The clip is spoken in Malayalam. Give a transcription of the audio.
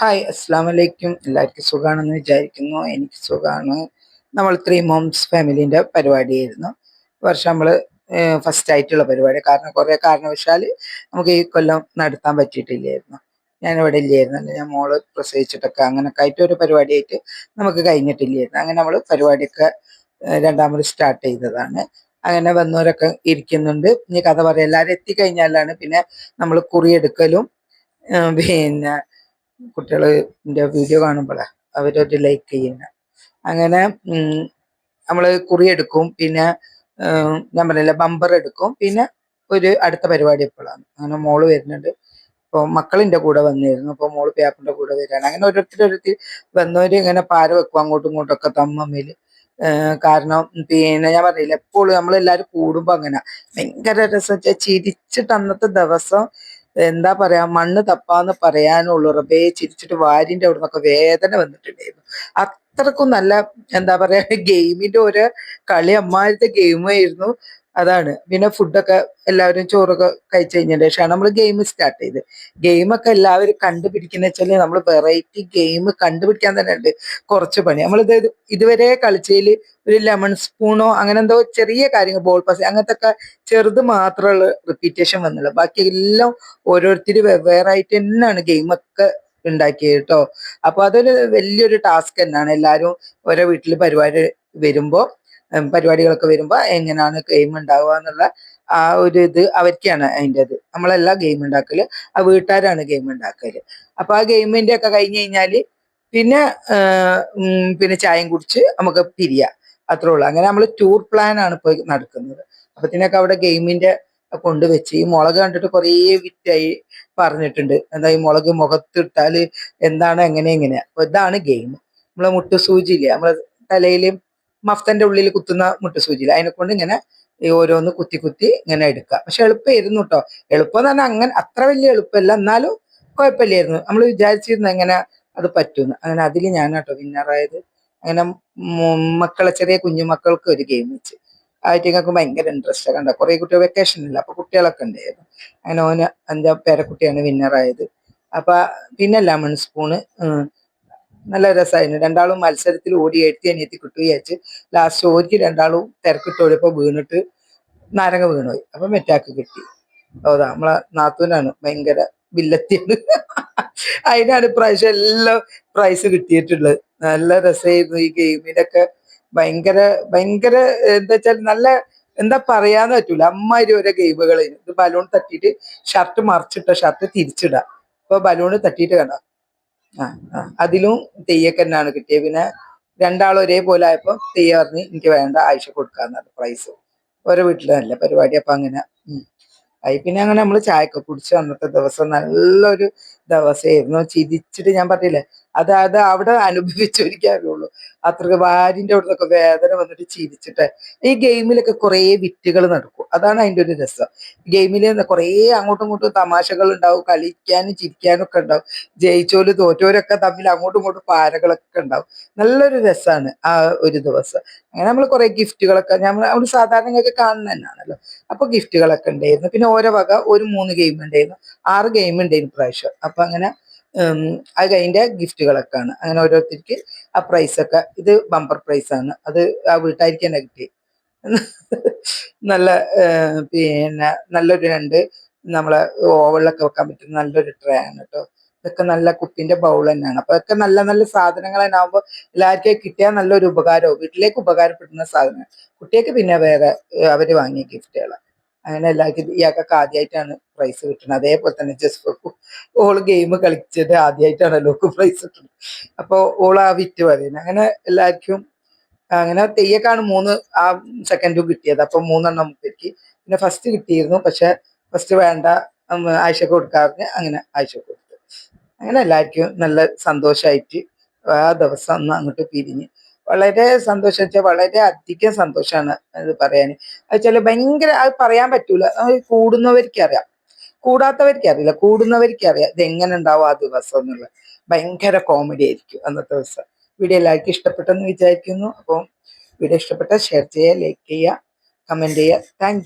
ഹായ് അസ്സാം വലൈക്കും എല്ലാവർക്കും സുഖമാണെന്ന് വിചാരിക്കുന്നു. എനിക്ക് സുഖമാണ്. നമ്മൾ ത്രീ മോംസ് ഫാമിലിന്റെ പരിപാടിയായിരുന്നു. വർഷം നമ്മൾ ഫസ്റ്റ് ആയിട്ടുള്ള പരിപാടി. കാരണം കുറേ കാരണവശാൽ നമുക്ക് ഈ കൊല്ലം നടത്താൻ പറ്റിയിട്ടില്ലായിരുന്നു. ഞാൻ ഇവിടെ ഇല്ലായിരുന്നു ഞാൻ മോൾ പ്രസവിച്ചിട്ടൊക്കെ അങ്ങനെയൊക്കെ ആയിട്ട് ഒരു പരിപാടിയായിട്ട് നമുക്ക് കഴിഞ്ഞിട്ടില്ലായിരുന്നു. അങ്ങനെ നമ്മൾ പരിപാടിയൊക്കെ രണ്ടാമത് സ്റ്റാർട്ട് ചെയ്തതാണ്. അങ്ങനെ വന്നവരൊക്കെ ഇരിക്കുന്നുണ്ട്. ഇനി കഥ പറയാം. എല്ലാവരും എത്തിക്കഴിഞ്ഞാലാണ് പിന്നെ നമ്മൾ കുറിയെടുക്കലും പിന്നെ കുട്ടികളുടെ വീഡിയോ കാണുമ്പോൾ അവരത് ലൈക്ക് ചെയ്യുന്ന. അങ്ങനെ നമ്മൾ കുറി എടുക്കും. പിന്നെ ഞാൻ പറഞ്ഞില്ല ബമ്പർ എടുക്കും. പിന്നെ ഒരു അടുത്ത പരിപാടി എപ്പോഴാണ് അങ്ങനെ മോൾ വരുന്നുണ്ട്. അപ്പോൾ മക്കളിന്റെ കൂടെ വന്നിരുന്നു. അപ്പോൾ മോൾ പേപ്പറിന്റെ കൂടെ വരികയാണ് അങ്ങനെ ഓരോരുത്തരൊരുത്തി വന്നവർ ഇങ്ങനെ പാര വെക്കും. അങ്ങോട്ടും ഇങ്ങോട്ടും ഒക്കെ തമ്മിൽ കാരണം പിന്നെ ഞാൻ പറഞ്ഞില്ല എപ്പോഴും നമ്മളെല്ലാവരും കൂടുമ്പോൾ അങ്ങനെ. ഭയങ്കര രസം. ചിരിച്ചിട്ട് അന്നത്തെ ദിവസം എന്താ പറയാ മണ്ണ് തപ്പാന്ന് പറയാനുള്ളൂ. റബേ ചിരിച്ചിട്ട് വാരിന്റെ അവിടെ നിന്നൊക്കെ വേദന വന്നിട്ടുണ്ടായിരുന്നു. അത്രക്കും നല്ല എന്താ പറയാ ഗെയിമിന്റെ ഒരു കളി അമ്മാരത്തെ ഗെയിമായിരുന്നു. അതാണ്. പിന്നെ ഫുഡൊക്കെ എല്ലാവരും ചോറൊക്കെ കഴിച്ചു കഴിഞ്ഞതിന് ശേഷമാണ് നമ്മൾ ഗെയിം സ്റ്റാർട്ട് ചെയ്ത്. ഗെയിമൊക്കെ എല്ലാവരും കണ്ടുപിടിക്കുന്ന വെച്ചാൽ നമ്മൾ വെറൈറ്റി ഗെയിം കണ്ടുപിടിക്കാൻ തന്നെ ഉണ്ട്. കുറച്ച് പണി. നമ്മൾ നമ്മളിത് ഇതുവരെ കളിച്ചതിൽ ഒരു ലെമൺ സ്പൂണോ അങ്ങനെ എന്തോ ചെറിയ കാര്യങ്ങൾ ബോൾ പാസ് അങ്ങനത്തെ ഒക്കെ ചെറുത് മാത്രമുള്ള റിപ്പീറ്റേഷൻ വന്നുള്ളൂ. ബാക്കി എല്ലാം ഓരോരുത്തർ വെവ്വേറായിട്ട് തന്നെയാണ് ഗെയിമൊക്കെ ഉണ്ടാക്കിയത് കേട്ടോ അപ്പൊ അതൊരു വലിയൊരു ടാസ്ക് തന്നെയാണ്. എല്ലാവരും ഓരോ വീട്ടിൽ പരിപാടി വരുമ്പോൾ പരിപാടികളൊക്കെ വരുമ്പോൾ എങ്ങനെയാണ് ഗെയിം ഉണ്ടാവുക എന്നുള്ള ആ ഒരു ഇത് അവർക്കാണ് അതിന്റെ അത് നമ്മളല്ല ഗെയിം ഉണ്ടാക്കൽ ആ വീട്ടുകാരാണ് ഗെയിം ഉണ്ടാക്കൽ അപ്പൊ ആ ഗെയിമിന്റെ ഒക്കെ കഴിഞ്ഞ് കഴിഞ്ഞാൽ പിന്നെ പിന്നെ ചായം കുടിച്ച് നമുക്ക് പിരിയാം. അത്രേ ഉള്ളൂ. അങ്ങനെ നമ്മൾ ടൂർ പ്ലാൻ ആണ് ഇപ്പോൾ നടക്കുന്നത്. അപ്പത്തിനൊക്കെ അവിടെ ഗെയിമിന്റെ കൊണ്ടുവച്ച് ഈ മുളക് കണ്ടിട്ട് കുറേ വിറ്റായി പറഞ്ഞിട്ടുണ്ട്. എന്താ ഈ മുളക് മുഖത്തിട്ടാൽ എന്താണ് എങ്ങനെ എങ്ങനെയാ? അപ്പൊ ഇതാണ് ഗെയിം നമ്മളെ മുട്ട് സൂചിയില്ല നമ്മളെ തലയിൽ മഫ്തന്റെ ഉള്ളിൽ കുത്തുന്ന മുട്ടുസൂചി ഇല്ലേ അതിനെ കൊണ്ട് ഇങ്ങനെ ഓരോന്ന് കുത്തി കുത്തി ഇങ്ങനെ എടുക്കുക. പക്ഷെ എളുപ്പമായിരുന്നു കേട്ടോ എളുപ്പം എന്ന് പറഞ്ഞാൽ അങ്ങനെ അത്ര വലിയ എളുപ്പമല്ല. എന്നാലും കുഴപ്പമില്ലായിരുന്നു. നമ്മൾ വിചാരിച്ചിരുന്നു എങ്ങനെ അത് പറ്റുമെന്ന്. അങ്ങനെ അതിൽ ഞാൻ കേട്ടോ വിന്നറായത്. അങ്ങനെ മക്കളെ ചെറിയ കുഞ്ഞുമക്കൾക്ക് ഒരു ഗെയിം വെച്ച്. ആയിട്ടൊക്കെ ഭയങ്കര ഇൻട്രസ്റ്റ് ആണ് കണ്ടോ? കുറേ കുട്ടികൾ വെക്കേഷൻ ഇല്ല. അപ്പൊ കുട്ടികളൊക്കെ ഉണ്ടായിരുന്നു. അങ്ങനെ ഓന് അഞ്ചാം പേരക്കുട്ടിയാണ് വിന്നറായത്. അപ്പൊ പിന്നെ ലെമൺ സ്പൂണ് നല്ല രസമായിരുന്നു രണ്ടാളും മത്സരത്തിൽ ഓടി എഴുത്തി അനിയത്തി കിട്ടു വിചാരിച്ച് ലാസ്റ്റ് ഓരിക്ക് രണ്ടാളും തിരക്കിട്ട് ഓടിയപ്പോ വീണിട്ട് നാരങ്ങ വീണുപോയി. അപ്പൊ മെറ്റാക്ക് കിട്ടി. അതാ നമ്മളെ നാത്തൂനാണ് ഭയങ്കര വില്ലത്തിയാണ്. അതിനാണ് ഇപ്രാവശ്യം എല്ലാ പ്രൈസ് കിട്ടിയിട്ടുള്ളത്. നല്ല രസമായിരുന്നു ഈ ഗെയിമിനൊക്കെ ഭയങ്കര ഭയങ്കര എന്താ വെച്ചാൽ നല്ല എന്താ പറയാന്ന് പറ്റൂല. അമ്മാതിരി ഓരോ ഗെയിമുകൾ ഇത് ബലൂൺ തട്ടിയിട്ട് ഷർട്ട് മറിച്ചിട്ട ഷർട്ട് തിരിച്ചിടാം. ഇപ്പൊ ബലൂൺ തട്ടിയിട്ട് കണ്ട? അതിലും തെയ്യൊക്കെ തന്നെയാണ് കിട്ടിയത് പിന്നെ രണ്ടാളും ഒരേപോലെ ആയപ്പോൾ തെയ്യ പറഞ്ഞ് എനിക്ക് വേണ്ട ആഴ്ച കൊടുക്കാന്നാണ് പ്രൈസ് ഓരോ വീട്ടിലല്ല പരിപാടി. അപ്പൊ അങ്ങനെ ആയി. പിന്നെ അങ്ങനെ നമ്മൾ ചായക്കെ കുടിച്ച് അന്നത്തെ ദിവസം നല്ലൊരു ദിവസമായിരുന്നു ചിരിച്ചിട്ട് ഞാൻ പറഞ്ഞില്ലേ അത് അത് അവിടെ അനുഭവിച്ചിരിക്കാറുള്ളൂ അത്രയ്ക്ക് വാരിന്റെ അവിടെ നിന്നൊക്കെ വേദന വന്നിട്ട് ചിരിച്ചിട്ട് ഈ ഗെയിമിലൊക്കെ കുറേ വിറ്റുകൾ നടക്കും. അതാണ് അതിന്റെ ഒരു രസം. ഗെയിമിൽ കുറേ അങ്ങോട്ടും ഇങ്ങോട്ടും തമാശകൾ ഉണ്ടാവും കളിക്കാനും ചിരിക്കാനും ഒക്കെ ഉണ്ടാവും. ജയിച്ചോൽ തോറ്റോരൊക്കെ തമ്മിൽ അങ്ങോട്ടും ഇങ്ങോട്ടും പാരകളൊക്കെ ഉണ്ടാവും. നല്ലൊരു രസമാണ് ആ ഒരു ദിവസം. അങ്ങനെ നമ്മൾ കുറേ ഗിഫ്റ്റുകളൊക്കെ നമ്മൾ നമ്മൾ സാധാരണയൊക്കെ കാണുന്ന തന്നെയാണല്ലോ അപ്പൊ ഗിഫ്റ്റുകളൊക്കെ ഉണ്ടായിരുന്നു. പിന്നെ ഓരോ വക ഒരു മൂന്ന് ഗെയിം ഉണ്ടായിരുന്നു. ആറ് ഗെയിം ഉണ്ടായിരുന്നു പ്രാവശ്യം അപ്പൊ അങ്ങനെ അത് കഴിഞ്ഞ ഗിഫ്റ്റുകളൊക്കെ ആണ് അങ്ങനെ ഓരോരുത്തർക്ക് ആ പ്രൈസ് ഒക്കെ ഇത് ബമ്പർ പ്രൈസ് ആണ് അത് ആ വീട്ടായിരിക്കും കിട്ടി. നല്ല പിന്നെ നല്ലൊരു രണ്ട് നമ്മളെ ഓവളിലൊക്കെ വെക്കാൻ പറ്റുന്ന നല്ലൊരു ട്രേ ആണ് കേട്ടോ ഇതൊക്കെ നല്ല കുപ്പിന്റെ ബൗൾ തന്നെയാണ്. അപ്പൊ അതൊക്കെ നല്ല നല്ല സാധനങ്ങൾ തന്നെ ആകുമ്പോൾ എല്ലാവർക്കും കിട്ടിയാൽ നല്ലൊരു ഉപകാരവും. വീട്ടിലേക്ക് ഉപകാരപ്പെടുന്ന സാധനം കുട്ടികൾക്ക് പിന്നെ വേറെ അവർ വാങ്ങിയ ഗിഫ്റ്റുകളാണ് അങ്ങനെ എല്ലാവർക്കും ഇയാൾക്കൊക്കെ ആദ്യമായിട്ടാണ് പ്രൈസ് കിട്ടുന്നത്. അതേപോലെ തന്നെ ജസ്റ്റ് ഓൾ ഗെയിം കളിച്ചത് ആദ്യമായിട്ടാണല്ലോ പ്രൈസ് കിട്ടുന്നത്. അപ്പോൾ ഓൾ ആ വിറ്റ് പറയുന്നത് അങ്ങനെ എല്ലാവർക്കും അങ്ങനെ തെയ്യക്കാണ് മൂന്ന് ആ സെക്കൻഡും കിട്ടിയത്. അപ്പൊ മൂന്നെണ്ണം മുപ്പേക്ക് പിന്നെ ഫസ്റ്റ് കിട്ടിയിരുന്നു. പക്ഷെ ഫസ്റ്റ് വേണ്ട ആഴ്ച കൊടുക്കാറിന് അങ്ങനെ ആഴ്ച കൊടുത്തു. അങ്ങനെ എല്ലാവർക്കും നല്ല സന്തോഷമായിട്ട് ആ ദിവസം ഒന്ന് അങ്ങോട്ട് പിരിഞ്ഞ് വളരെ സന്തോഷം വെച്ചാൽ വളരെ അധികം സന്തോഷമാണ് അത് പറയാൻ അത് വെച്ചാൽ ഭയങ്കര അത് പറയാൻ പറ്റൂല. കൂടുന്നവർക്ക് അറിയാം കൂടാത്തവർക്ക് അറിയില്ല കൂടുന്നവർക്ക് അറിയാം ഇതെങ്ങനെ ഉണ്ടാവും ആ ദിവസം എന്നുള്ളത്. ഭയങ്കര കോമഡി ആയിരിക്കും അന്നത്തെ ദിവസം. വീഡിയോ എല്ലാവർക്കും ഇഷ്ടപ്പെട്ടെന്ന് വിചാരിക്കുന്നു. അപ്പം വീഡിയോ ഇഷ്ടപ്പെട്ട ഷെയർ ചെയ്യുക ലൈക്ക് ചെയ്യുക കമന്റ് ചെയ്യുക. താങ്ക്